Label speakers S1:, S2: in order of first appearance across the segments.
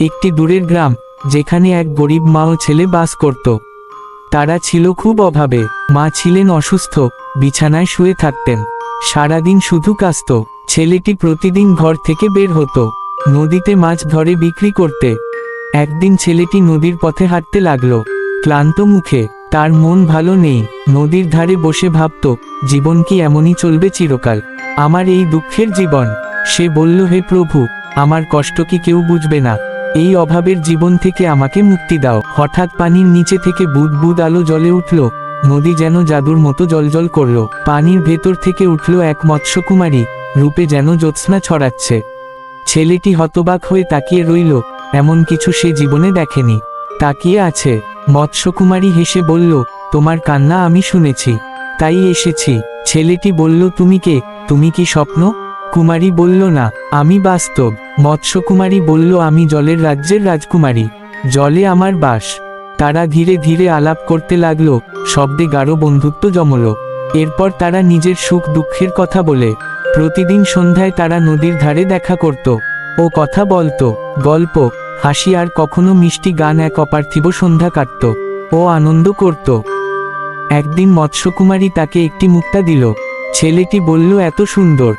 S1: একটি দূরের গ্রাম, যেখানে এক গরিব মা ও ছেলে বাস করত। তারা ছিল খুব অভাবে। মা ছিলেন অসুস্থ, বিছানায় শুয়ে থাকতেন। সারাদিন শুধু কাস্ত ছেলেটি প্রতিদিন ঘর থেকে বের হতো। নদীতে মাছ ধরে বিক্রি করতে। একদিন ছেলেটি নদীর পথে হাঁটতে লাগল। ক্লান্ত মুখে। তার মন ভালো নেই। নদীর ধারে বসে ভাবত, জীবন কি এমনই চলবে চিরকাল? আমার এই দুঃখের জীবন। সে বলল, হে প্রভু, আমার কষ্ট কি কেউ বুঝবে না? এই অভাবের জীবন থেকে আমাকে মুক্তি দাও। হঠাৎ পানির নিচে থেকে বুদ বুদ আলো জ্বলে উঠল। নদী যেন জাদুর মতো জলজল করল। পানির ভেতর থেকে উঠল এক মৎস্যকুমারী, রূপে যেন জ্যোৎস্না ছড়াচ্ছে। ছেলেটি হতবাক হয়ে তাকিয়ে রইল, এমন কিছু সে জীবনে দেখেনি। তাকিয়ে আছে। মৎস্যকুমারী হেসে বলল, তোমার কান্না আমি শুনেছি। তাই এসেছি। ছেলেটি বলল, তুমি কে? তুমি কি স্বপ্ন? কুমারী বলল, না, আমি বাস্তব। মৎস্যকুমারী বলল, আমি জলের রাজ্যের রাজকুমারী। জলে আমার বাস। তারা ধীরে ধীরে আলাপ করতে লাগল। শব্দে গাঢ় বন্ধুত্ব জমল। এরপর তারা নিজের সুখ দুঃখের কথা বলে। প্রতিদিন সন্ধ্যায় তারা নদীর ধারে দেখা করত ও কথা বলতো। গল্প, হাসি আর কখনো মিষ্টি গান এক অপার্থিব সন্ধ্যা কাটত ও আনন্দ করত। একদিন মৎস্যকুমারী তাকে একটি মুক্তা দিল। ছেলেটি বলল, এত সুন্দর।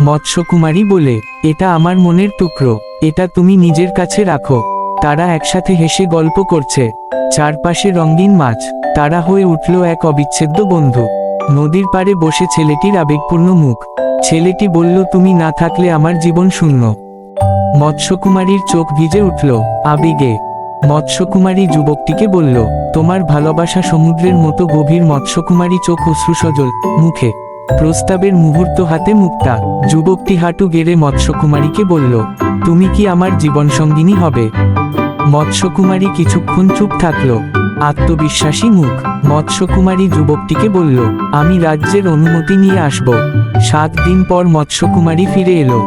S1: মৎস্যকুমারী বলে, এটা আমার মনের টুকরো, এটা তুমি নিজের কাছে রাখো। তারা একসাথে হেসে গল্প করছে। চারপাশে রঙিন মাছ, তারা হয়ে উঠল এক অবিচ্ছেদ্য বন্ধু। নদীর পাড়ে বসে ছেলেটির আবেগপূর্ণ মুখ। ছেলেটি বলল, তুমি না থাকলে আমার জীবন শূন্য। মৎস্যকুমারীর চোখ ভিজে উঠল আবেগে। মৎস্যকুমারী যুবকটিকে বলল, তোমার ভালোবাসা সমুদ্রের মতো গভীর মৎস্যকুমারী চোখ অশ্রুসজল মুখে। প্রস্তাবের মুহূর্ত হাতে মুক্তা। যুবকটি হাঁটু গেড়ে মৎস্যকুমারীকে বলল, তুমি কি আমার জীবনসঙ্গিনী হবে? মৎস্যকুমারী কিছুক্ষণ চুপ থাকল। আত্মবিশ্বাসী মুখ। মৎস্যকুমারী যুবকটিকে বলল, আমি রাজ্যের অনুমতি নিয়ে আসব। সাত দিন পর মৎস্যকুমারী ফিরে এলো।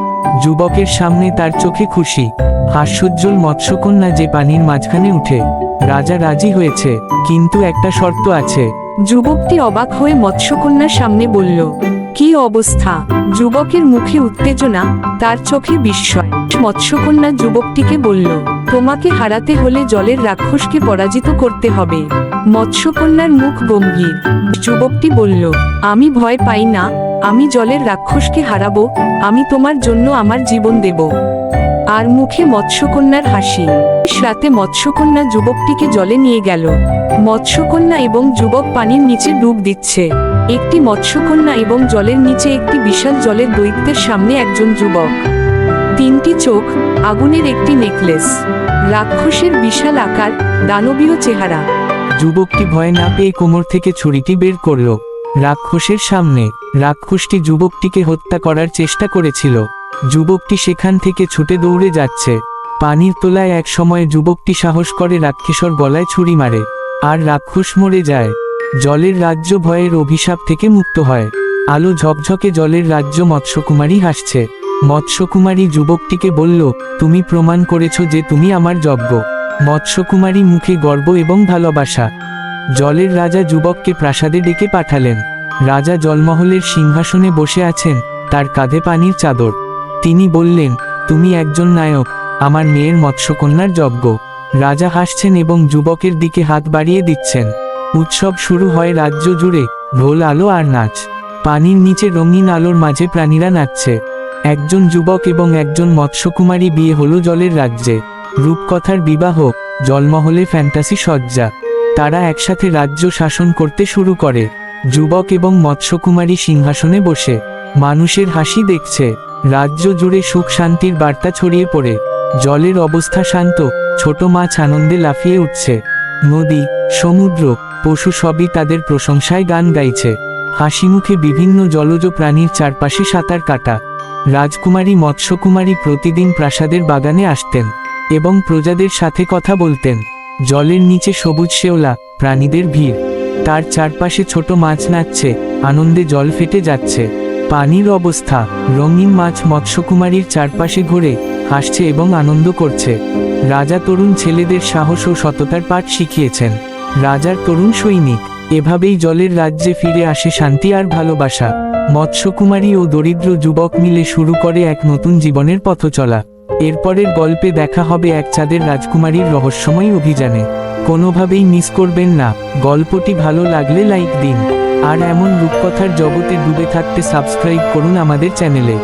S1: যুবকের সামনে তার চোখে খুশি। হাস্যোজ্জ্বল মৎস্যকন্যা যে পানির মাঝখানে উঠে, রাজা রাজি হয়েছে, কিন্তু একটা শর্ত আছে।
S2: যুবকটি অবাক হয়ে মৎস্যকন্যার সামনে বলল, কি অবস্থা? যুবকের মুখে উত্তেজনা, তার চোখে বিস্ময়। মৎস্যকন্যা যুবকটিকে বলল, তোমাকে হারাতে হলে জলের রাক্ষসকে পরাজিত করতে হবে। মৎস্যকন্যার মুখ গম্ভীর। যুবকটি বলল, আমি ভয় পাই না, আমি জলের রাক্ষসকে হারাবো, আমি তোমার জন্য আমার জীবন দেব। আর মুখে মৎস্যকন্যার হাসি। রাতে মৎস্যকন্যা যুবকটিকে জলে নিয়ে গেল। মৎস্যকন্যা এবং যুবক পানির নিচে ডুব দিচ্ছে। একটি মৎস্যকন্যা এবং জলের নিচে একটি বিশাল জলের দৈত্যের সামনে একজন যুবক। তিনটি চোখ, আগুনের একটি নেকলেস। রাক্ষসের বিশাল আকার, দানবীয় চেহারা।
S1: যুবকটি ভয় না পেয়ে কোমর থেকে ছুরিটি বের করল। রাক্ষসের সামনে, রাক্ষসটি যুবকটিকে হত্যা করার চেষ্টা করেছিল। যুবকটি সেখান থেকে ছুটে দৌড়ে যাচ্ছে। পানির তোলায় এক সময় যুবকটি সাহস করে রাক্ষসর গলায় ছুরি মারে, আর রাক্ষস মরে যায়। জলের রাজ্য ভয়ের অভিশাপ থেকে মুক্ত হয়। আলো ঝকঝকে জলের রাজ্য মৎস্যকুমারী হাসছে। মৎস্যকুমারী যুবকটিকে বলল, তুমি প্রমাণ করেছ যে তুমি আমার যজ্ঞ। মৎস্যকুমারী মুখে গর্ব এবং ভালোবাসা। জলের রাজা যুবককে প্রাসাদে ডেকে পাঠালেন। রাজা জলমহলের সিংহাসনে বসে আছেন, তার কাঁধে পানির চাদর। তিনি বললেন, তুমি একজন নায়ক, আমার মেয়ের মৎস্যকন্যার যজ্ঞ। রাজা হাসছেন এবং যুবকের দিকে হাত বাড়িয়ে দিচ্ছেন। উৎসব শুরু হয় রাজ্য জুড়ে, ঢোল আলো আর নাচ। পানির নিচে রঙিন আলোর মাঝে প্রাণীরা নাচছে। একজন যুবক এবং একজন মৎস্যকুমারী বিয়ে হলো জলের রাজ্যে। রূপকথার বিবাহ, জলমহলে ফ্যান্টাসি সজ্জা। তারা একসাথে রাজ্য শাসন করতে শুরু করে। যুবক এবং মৎস্যকুমারী সিংহাসনে বসে। মানুষের হাসি দেখছে। রাজ্য জুড়ে সুখ শান্তির বার্তা ছড়িয়ে পড়ে। জলের অবস্থা শান্ত, ছোট মাছ আনন্দে লাফিয়ে উঠছে। নদী, সমুদ্র, পশু সবই তাদের প্রশংসায় গান গাইছে। হাসি মুখে বিভিন্ন জলজ প্রাণীর চারপাশে সাঁতার কাটা। রাজকুমারী, মৎস্যকুমারী প্রতিদিন প্রাসাদের বাগানে আসতেন এবং প্রজাদের সাথে কথা বলতেন। জলের নিচে সবুজ শেওলা প্রাণীদের ভিড়। তার চারপাশে ছোট মাছ নাচছে, আনন্দে জল ফেটে যাচ্ছে। পানির অবস্থা। রঙিন মাছ মৎস্যকুমারীর চারপাশে ঘুরে হাসছে এবং আনন্দ করছে। রাজা তরুণ ছেলেদের সাহস ও সততার পাঠ শিখিয়েছেন। রাজার তরুণ সৈনিক, এভাবেই জলের রাজ্যে ফিরে আসে শান্তি আর ভালোবাসা। মৎস্যকুমারী ও দরিদ্র যুবক মিলে শুরু করে এক নতুন জীবনের পথ চলা। এরপরের গল্পে দেখা হবে এক চাঁদের রাজকুমারীর রহস্যময় অভিযানে। কোনোভাবেই মিস করবেন না। গল্পটি ভালো লাগলে লাইক দিন। আর এমন রূপকথার জগতে ডুবে থাকতে সাবস্ক্রাইব করুন আমাদের চ্যানেলে